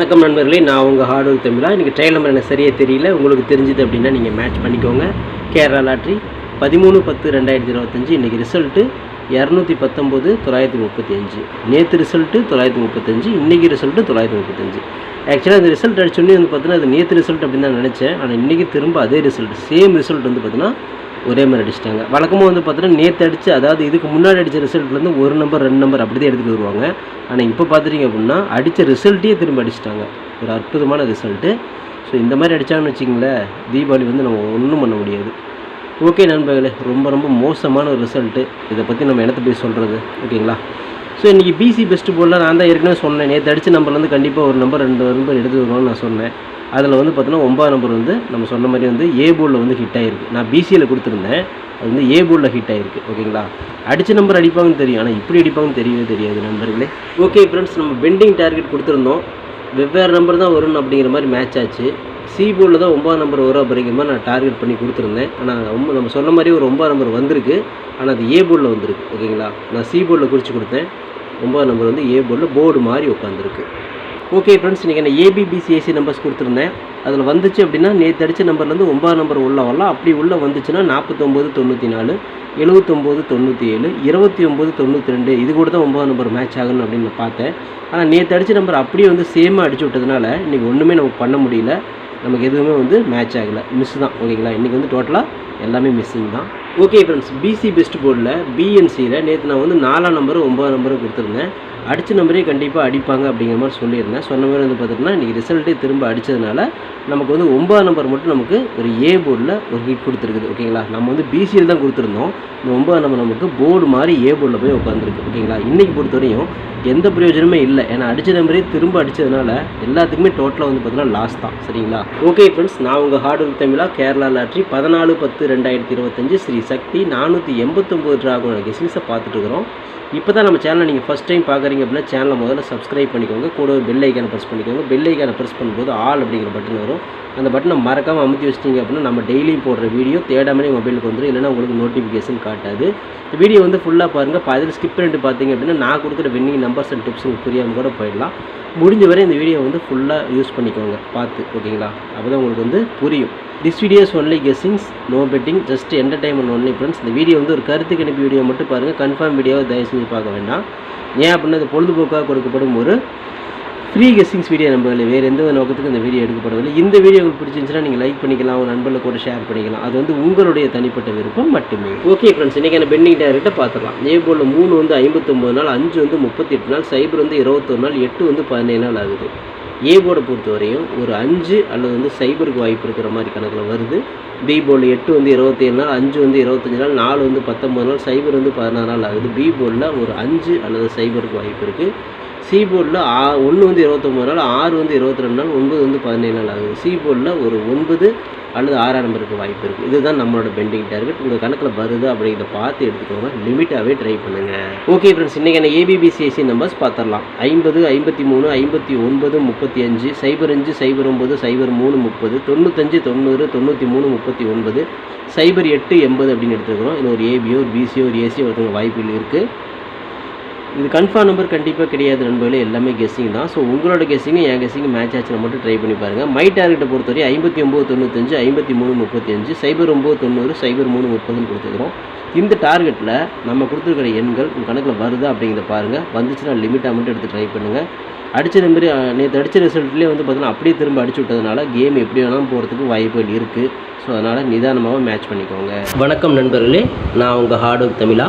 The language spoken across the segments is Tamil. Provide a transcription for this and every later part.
வணக்கம் நண்பர்களே நான் உங்கள் ஹார்ட் ஒர்க் தமிழா இன்றைக்கி ட்ரையல் நம்பர் எனக்கு சரியாக தெரியல உங்களுக்கு தெரிஞ்சுது அப்படின்னா நீங்கள் மேட்ச் பண்ணிக்கோங்க. கேரளா லாட்ரி பதிமூணு பத்து ரெண்டாயிரத்தி இருபத்தஞ்சி. இன்றைக்கி ரிசல்ட்டு இரநூத்தி பத்தொம்போது தொள்ளாயிரத்தி முப்பத்தி அஞ்சு. நேற்று ரிசல்ட்டு தொள்ளாயிரத்தி முப்பத்தஞ்சு இன்றைக்கி ரிசல்ட்டு தொள்ளாயிரத்தி முப்பத்தஞ்சு. ஆக்சுவலாக அந்த ரிசல்ட் அடிச்சோடனே வந்து பார்த்தீங்கன்னா அது நேற்று ரிசல்ட் அப்படின்னு தான் நினச்சேன். ஆனால் இன்றைக்கி திரும்ப அதே ரிசல்ட் சேம் ரிசல்ட் வந்து பார்த்தீங்கன்னா ஒரே மாதிரி அடிச்சிட்டாங்க. வழக்கமாக வந்து பார்த்தீங்கன்னா நேற்று அடிச்சு அதாவது இதுக்கு முன்னாடி அடித்த ரிசல்ட்லேருந்து ஒரு நம்பர் ரெண்டு நம்பர் அப்படி தான் எடுத்துகிட்டு வருவாங்க. ஆனால் இப்போ பார்த்துட்டீங்க அப்படின்னா அடித்த ரிசல்ட்டையே திரும்ப அடிச்சிட்டாங்க. ஒரு அற்புதமான ரிசல்ட்டு ஸோ இந்த மாதிரி அடித்தாங்கன்னு வச்சிங்களேன் தீபாவளி வந்து நம்ம ஒன்றும் பண்ண முடியாது. ஓகே நண்பர்களே ரொம்ப ரொம்ப மோசமான ஒரு ரிசல்ட்டு இதை பற்றி நம்ம என்னத்தை போய் சொல்கிறது ஓகேங்களா ஸோ இன்றைக்கி பிசி பெஸ்ட்டு போர்டில் நான் தான் ஏற்கனவே சொன்னேன். நேற்று அடித்த நம்பர்லேருந்து கண்டிப்பாக ஒரு நம்பர் ரெண்டு நம்பர் எடுத்து வருவோம்னு நான் சொன்னேன். அதில் வந்து பார்த்தோன்னா ஒன்பது நம்பர் வந்து நம்ம சொன்ன மாதிரி வந்து ஏ போர்டில் வந்து ஹிட் ஆகிருக்கு நான் பிசியில் கொடுத்துருந்தேன். அது வந்து ஏ போர்டில் ஹிட் ஆகிருக்கு ஓகேங்களா அடித்த நம்பர் அடிப்பாங்கன்னு தெரியும். ஆனால் இப்படி அடிப்பாங்கன்னு தெரியவே தெரியாது நம்பர்களே ஓகே ஃப்ரெண்ட்ஸ் நம்ம பெண்டிங் டார்கெட் கொடுத்துருந்தோம். வெவ்வேறு நம்பர் தான் வரும்னு அப்படிங்கிற மாதிரி மேட்ச் ஆச்சு. சி போர்டில் தான் ஒம்பது நம்பர் வரும் அப்படிங்கிற மாதிரி நான் டார்கெட் பண்ணி கொடுத்துருந்தேன். ஆனால் ரொம்ப நம்ம சொன்ன மாதிரி ஒரு ஒம்பது நம்பர் வந்திருக்கு. ஆனால் அது ஏ போர்டில் வந்திருக்கு. ஓகேங்களா நான் சி போர்டில் குறித்து கொடுத்தேன். ஒம்பது நம்பர் வந்து ஏ போர்டில் போர்டு மாதிரி உட்காந்துருக்கு ஓகே ஃப்ரெண்ட்ஸ் இன்றைக்கி நான் ஏபிபிசிஏசி நம்பர்ஸ் கொடுத்துருந்தேன். அதில் வந்துச்சு அப்படின்னா நேற்று அடித்த நம்பர்லேருந்து ஒம்பது நம்பர் உள்ள வரலாம். அப்படி உள்ளே வந்துச்சுன்னா நாற்பத்தொம்போது தொண்ணூற்றி நாலு எழுபத்தொம்போது தொண்ணூற்றி ஏழு இருபத்தி ஒம்பது தொண்ணூற்றி ரெண்டு இது கூட தான் ஒம்பது நம்பர் மேட்ச் ஆகணும் அப்படின்னு நான் பார்த்தேன். ஆனால் நேற்று அடித்த நம்பர் அப்படியே வந்து சேமாக அடிச்சு விட்டதுனால இன்றைக்கி ஒன்றுமே நமக்கு பண்ண முடியல. நமக்கு எதுவுமே வந்து மேட்ச் ஆகலை. மிஸ் தான் ஓகேங்களா இன்றைக்கி வந்து டோட்டலாக எல்லாமே மிஸ்ஸிங் தான். ஓகே ஃப்ரெண்ட்ஸ் பிசி பெஸ்ட் போர்டில் பிஎன்சியில் நேற்று நான் வந்து நாலாம் நம்பரும் ஒம்பது நம்பரும் கொடுத்துருந்தேன். அடித்த நம்பரே கண்டிப்பாக அடிப்பாங்க அப்படிங்கிற மாதிரி சொல்லியிருந்தேன். சொன்ன மாதிரி வந்து பார்த்திங்கன்னா இன்றைக்கி ரிசல்ட்டே திரும்ப அடித்ததுனால நமக்கு வந்து ஒம்பது நம்பர் மட்டும் நமக்கு ஒரு ஏ போர்டில் ஒரு ஹிட் கொடுத்துருக்குது ஓகேங்களா நம்ம வந்து பிசியில் தான் கொடுத்துருந்தோம். இந்த ஒம்பது நம்பர் நமக்கு போர்டு மாதிரி ஏ போர்டில் போய் உட்காந்துருக்கு ஓகேங்களா இன்றைக்கி பொறுத்தவரையும் எந்த பிரயோஜனமே இல்லை. ஏன்னா அடித்த நம்பரே திரும்ப அடித்ததுனால எல்லாத்துக்குமே டோட்டலாக வந்து பார்த்தீங்கன்னா லாஸ் தான் சரிங்களா? ஓகே ஃப்ரெண்ட்ஸ் நான் உங்கள் ஹார்ட் ஒர்க் தமிழா கேரளா லாட்ரி பதினாலு பத்து ரெண்டாயிரத்தி இருபத்தஞ்சு ஸ்ரீ சக்தி நானூற்றி எண்பத்தொம்போது ட்ராகோன கெசிங்ஸை பார்த்துட்டு இருக்கிறோம். இப்போ தான் நம்ம சேனலை நீங்கள் ஃபஸ்ட் டைம் பார்க்குறீங்க அப்படின்னா சேனலை முதல்ல சப்ஸ்கிரைப் பண்ணிக்கோங்க. கூட பெல் ஐக்கானை ப்ரெஸ் பண்ணிக்கோங்க. பெல் ஐக்கானை ப்ரெஸ் பண்ணும்போது ஆல் அப்படிங்கிற பட்டன் வரும். அந்த பட்டனை மறக்காமல் அமுத்தி வச்சிட்டிங்க அப்படின்னா நம்ம டெய்லியும் போடுற வீடியோ தேடாமலே மொபைலுக்கு வந்துடும் இல்லைனா உங்களுக்கு நோட்டிஃபிகேஷன் காட்டாது. இந்த வீடியோ வந்து ஃபுல்லாக பாருங்கள் அதில் ஸ்கிப் பண்ணிட்டு பார்த்தீங்க அப்படின்னா நான் கொடுக்குற வின்னிங் நம்பர்ஸ் அண்ட் டிப்ஸ் உங்களுக்கு புரியாமல் கூட போயிடலாம். முடிஞ்ச வரை இந்த வீடியோ வந்து ஃபுல்லாக யூஸ் பண்ணிக்கோங்க. பார்த்து ஓகேங்களா அப்போ தான் உங்களுக்கு வந்து புரியும். This videos only guessings no betting just entertainment only friends இந்த வீடியோ வந்து ஒரு கருத்து கணிப்பு வீடியோ மட்டும் பாருங்கள் கன்ஃபார்ம் வீடியோவை தயவு செஞ்சு பார்க்க வேண்டாம். ஏன் அப்படின்னா இது பொழுதுபோக்காக கொடுக்கப்படும் ஒரு ஃப்ரீ கெஸ்ஸிங்ஸ் வீடியோ நம்பவில்லை வேறு எந்த ஒரு நோக்கத்துக்கு இந்த வீடியோ எடுக்கப்படவில்லை இந்த வீடியோ உங்களுக்கு பிடிச்சிருந்துச்சுன்னா நீங்கள் லைக் பண்ணிக்கலாம் உங்கள் நண்பர்களுக்கு கூட ஷேர் பண்ணிக்கலாம். அது வந்து உங்களுடைய தனிப்பட்ட விருப்பம் மட்டுமே. ஓகே ஃப்ரெண்ட்ஸ் இன்றைக்கான பெண்டிங் டேரக்டாக பார்த்துக்கலாம் இதே போல் மூணு வந்து ஐம்பத்தொம்பது நாள் அஞ்சு வந்து முப்பத்தெட்டு நாள் சைபர் வந்து இருபத்தொரு நாள் எட்டு வந்து பதினேழு நாள் ஆகுது. ஏ போர்டை பொறுத்தவரையும் ஒரு அஞ்சு அல்லது வந்து சைபருக்கு வாய்ப்பு இருக்கிற மாதிரி கணக்கில் வருது. பி போர்டில் எட்டு வந்து இருபத்தேழு நாள் அஞ்சு வந்து இருபத்தஞ்சி நாள் நாலு வந்து பத்தொம்பது நாள் சைபர் வந்து பதினாறு நாள் ஆகுது. பி போர்டில் ஒரு அஞ்சு அல்லது சைபருக்கு வாய்ப்பு இருக்குது சி போர்டில் ஆ ஒன்று வந்து இருபத்தொம்பது நாள் ஆறு வந்து இருபத்தி ரெண்டு நாள் ஒன்பது வந்து பதினேழு நாள் ஆகுது. சி போர்டில் ஒரு ஒன்பது அல்லது ஆறாம் நம்பருக்கு வாய்ப்பு இருக்குது இதுதான் நம்மளோட பெண்டிங் டார்கெட் உங்கள் கணக்கில் வருது அப்படிங்கிறத பார்த்து எடுத்துக்கோங்க. லிமிட்டாகவே ட்ரை பண்ணுங்கள் ஓகே ஃப்ரெண்ட்ஸ் இன்றைக்கான ஏபிபிசிஐசி நம்பர்ஸ் பார்த்துடலாம். ஐம்பது ஐம்பத்தி மூணு ஐம்பத்தி ஒன்பது முப்பத்தி அஞ்சு சைபர் அஞ்சு சைபர் ஒம்பது சைபர் மூணு முப்பது தொண்ணூத்தஞ்சு தொண்ணூறு தொண்ணூற்றி மூணு முப்பத்தி ஒன்பது சைபர் எட்டு எண்பது அப்படின்னு எடுத்துக்கிறோம் இது ஒரு ஏபியோ ஒரு பிசியோ ஒரு ஏசியோ ஒருத்தவங்க வாய்ப்புகள் இருக்குது இது கன்ஃபார்ம் நம்பர் கண்டிப்பாக கிடையாது நண்பர்களே. எல்லாமே கெஸ்ஸிங் தான். ஸோ உங்களோட கெஸ்ஸிங்கும் என் கெஸ்ஸிங்கும் மேட்ச் ஆச்சுன்னு மட்டும் ட்ரை பண்ணி பாருங்கள் மை டார்கெட்டை பொறுத்தவரை ஐம்பத்தி ஒம்பது தொண்ணூத்தஞ்சு ஐம்பத்தி மூணு முப்பத்தஞ்சு சைபர் ஒம்பது தொண்ணூறு சைபர் மூணு முப்பதுன்னு கொடுத்துக்கிறோம் இந்த டார்கெட்டில் நம்ம கொடுத்துருக்கிற எண்கள் உங்கள் கணக்கில் வருதா அப்படிங்கிறத பாருங்கள் வந்துச்சுன்னா லிமிட்டாக மட்டும் எடுத்து ட்ரை பண்ணுங்கள் அடித்த நம்பர் நேற்று அடித்த ரிசல்ட்லேயே வந்து பார்த்தீங்கன்னா அப்படியே திரும்ப அடிச்சு விட்டதுனால கேம் எப்படி வேணாலும் போகிறதுக்கு வாய்ப்புகள் இருக்குது ஸோ அதனால் நிதானமாக மேட்ச் பண்ணிக்கோங்க. வணக்கம் நண்பர்களே. நான் உங்கள் ஹார்ட் ஒர்க் தமிழா.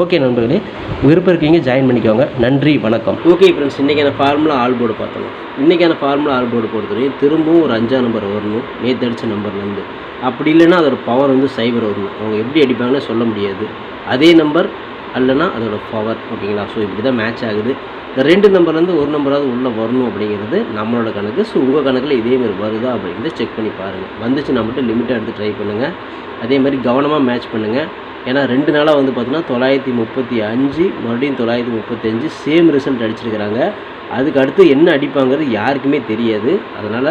ஓகே நண்பர்களே விருப்பம் இருக்கீங்க ஜாயின் பண்ணிக்கோங்க. நன்றி வணக்கம். ஓகே ஃப்ரெண்ட்ஸ் இன்றைக்கான ஃபார்முலா ஆல் போர்டு பார்த்தோம் இன்றைக்கான ஃபார்முலா ஆல் போர்டு பொறுத்தவரையும் திரும்பவும் ஒரு அஞ்சா நம்பர் வரணும். நேற்று அடித்த நம்பர்லேருந்து அப்படி இல்லைன்னா அதோட பவர் வந்து சைபர் வரணும். அவங்க எப்படி அடிப்பாங்கன்னு சொல்ல முடியாது. அதே நம்பர் அல்லனா அதோட பவர் ஓகேங்களா? ஸோ இப்படி தான் மேட்ச் ஆகுது. இந்த ரெண்டு நம்பர்லேருந்து ஒரு நம்பராவது உள்ளே வரணும் அப்படிங்கிறது நம்மளோட கணக்கு. ஸோ உங்கள் கணக்கில் இதேமாரி வருதா அப்படிங்கிறத செக் பண்ணி பாருங்கள் வந்துச்சுன்னா மட்டும் லிமிட்டாக எடுத்து ட்ரை பண்ணுங்கள் அதே மாதிரி கவனமாக மேட்ச் பண்ணுங்கள் ஏன்னா ரெண்டு நாளாக வந்து பார்த்தீங்கன்னா தொள்ளாயிரத்தி முப்பத்தி அஞ்சு மறுபடியும் தொள்ளாயிரத்தி முப்பத்தஞ்சு சேம் ரிசல்ட் அடிச்சிருக்கிறாங்க. அதுக்கு அடுத்து என்ன அடிப்பாங்கிறது யாருக்குமே தெரியாது. அதனால்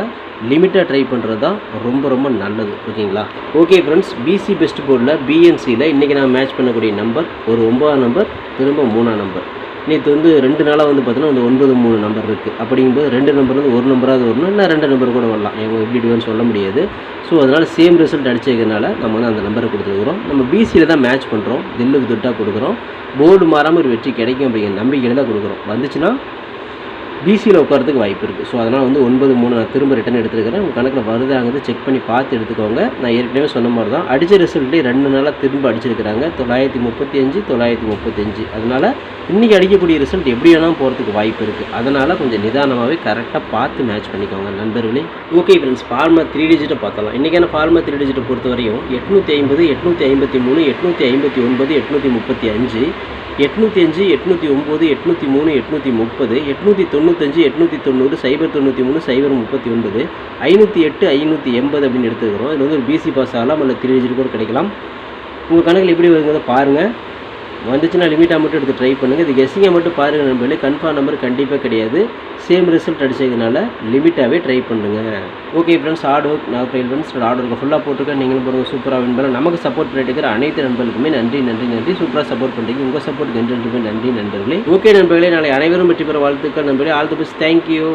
லிமிட்டாக ட்ரை பண்ணுறது தான் ரொம்ப ரொம்ப நல்லது. ஓகேங்களா? ஓகே ஃப்ரெண்ட்ஸ் பிசி பெஸ்ட் போர்டில் பிஎன்சியில் இன்றைக்கி நான் மேட்ச் பண்ணக்கூடிய நம்பர் ஒரு ஒன்பதாம் நம்பர் திரும்ப மூணாம் நம்பர் நேற்று வந்து ரெண்டு நாளாக வந்து பார்த்தோன்னா வந்து ஒன்பது மூணு நம்பர் இருக்குது அப்படிங்கும்போது ரெண்டு நம்பர் வந்து ஒரு நம்பராவது வரணும். இல்லை ரெண்டு நம்பர் கூட வரலாம். எங்கள் எப்படி டிவைன்னு சொல்ல முடியாது. ஸோ அதனால் சேம் ரிசல்ட் அடிச்சதுனால நம்ம வந்து அந்த நம்பரை கொடுத்துருக்குறோம் நம்ம பிசியில் தான் மேட்ச் பண்ணுறோம் தில்லுக்கு துட்டாக கொடுக்குறோம். போர்டு மாறாமல் ஒரு வெற்றி கிடைக்கும் அப்படிங்கிற நம்பிக்கையில் தான் கொடுக்குறோம். வந்துச்சுன்னா பிசியில் உட்காரத்துக்கு வாய்ப்பு இருக்குது ஸோ அதனால் வந்து ஒன்பது மூணு நான் திரும்ப ரிட்டன் எடுத்துருக்கிறேன் உங்கள் கணக்கில் வருதாங்கிறது செக் பண்ணி பார்த்து எடுத்துக்கோங்க. நான் ஏற்கனவே சொன்ன மாதிரி தான் அடித்த ரிசல்ட்டே ரெண்டு நாளாக திரும்ப அடிச்சிருக்கிறாங்க. தொள்ளாயிரத்தி முப்பத்தி அஞ்சு தொள்ளாயிரத்தி முப்பத்தஞ்சு அதனால் இன்றைக்கி அடிக்கக்கூடிய ரிசல்ட் எப்படி வேணாலும் போகிறதுக்கு வாய்ப்பு இருக்குது அதனால் கொஞ்சம் நிதானமாகவே கரெக்டாக பார்த்து மேட்ச் பண்ணிக்கோங்க நண்பர்களே. ஓகே ஃப்ரெண்ட்ஸ் ஃபார்மா த்ரீ டிஜிட்டை பார்த்தலாம் இன்றைக்கான ஃபார்மா த்ரீ டிஜிட்டை பொறுத்த வரையும் எட்நூற்றி ஐம்பது எட்நூற்றி ஐம்பத்தி மூணு எட்நூற்றி ஐம்பத்தி ஒன்பது எட்நூற்றி முப்பத்தி அஞ்சு. எட்நூற்றி அஞ்சு எட்நூற்றி ஒம்பது எட்நூற்றி மூணு எட்நூற்றி முப்பது எட்நூற்றி தொண்ணூத்தஞ்சு எட்நூற்றி தொண்ணூறு சைபர் தொண்ணூற்றி மூணு சைபர் முப்பத்தி ஒன்பது ஐநூற்றி எட்டு ஐநூற்றி எண்பது அப்படின்னு எடுத்துக்கிறோம் இது வந்து ஒரு பிசி பாஸ் ஆகலாம் இல்லை த்ரீ டிஜிட் கூட கிடைக்கலாம். உங்கள் கணக்கில் எப்படி வருங்கிறத பாருங்கள் வந்துச்சுன்னா லிமிட்டாக மட்டும் எடுத்து ட்ரை பண்ணுங்கள் இது கெஸ்ஸிங்கை மட்டும் பாருங்கள் நம்பளே கன்ஃபார்ம் நம்பர் கண்டிப்பாக கிடையாது. சேம் ரிசல்ட் அடிச்சதுனால லிமிட்டாகவே ட்ரை பண்ணுங்கள் ஓகே ஃப்ரெண்ட்ஸ் ஆர்டர் ஒர்க் நான் ஃபைல் ஃப்ரெண்ட்ஸ் ஆர்டருக்கு ஃபுல்லாக போட்டிருக்கேன். நீங்களும் பாருங்கள் சூப்பராக வின் பண்ண நமக்கு சப்போர்ட் பண்ணிட்டு இருக்கிற அனைத்து நண்பர்களுக்குமே நன்றி நன்றி நன்றி. சூப்பராக சப்போர்ட் பண்ணுறீங்க உங்கள் சப்போர்ட் நன்றி நன்றி நன்றி நண்பர்களே. ஓகே நண்பர்களே நாளை அனைவரும் வெற்றி பெற வாழ்த்துக்கள் நண்பர்களே. All the best thank you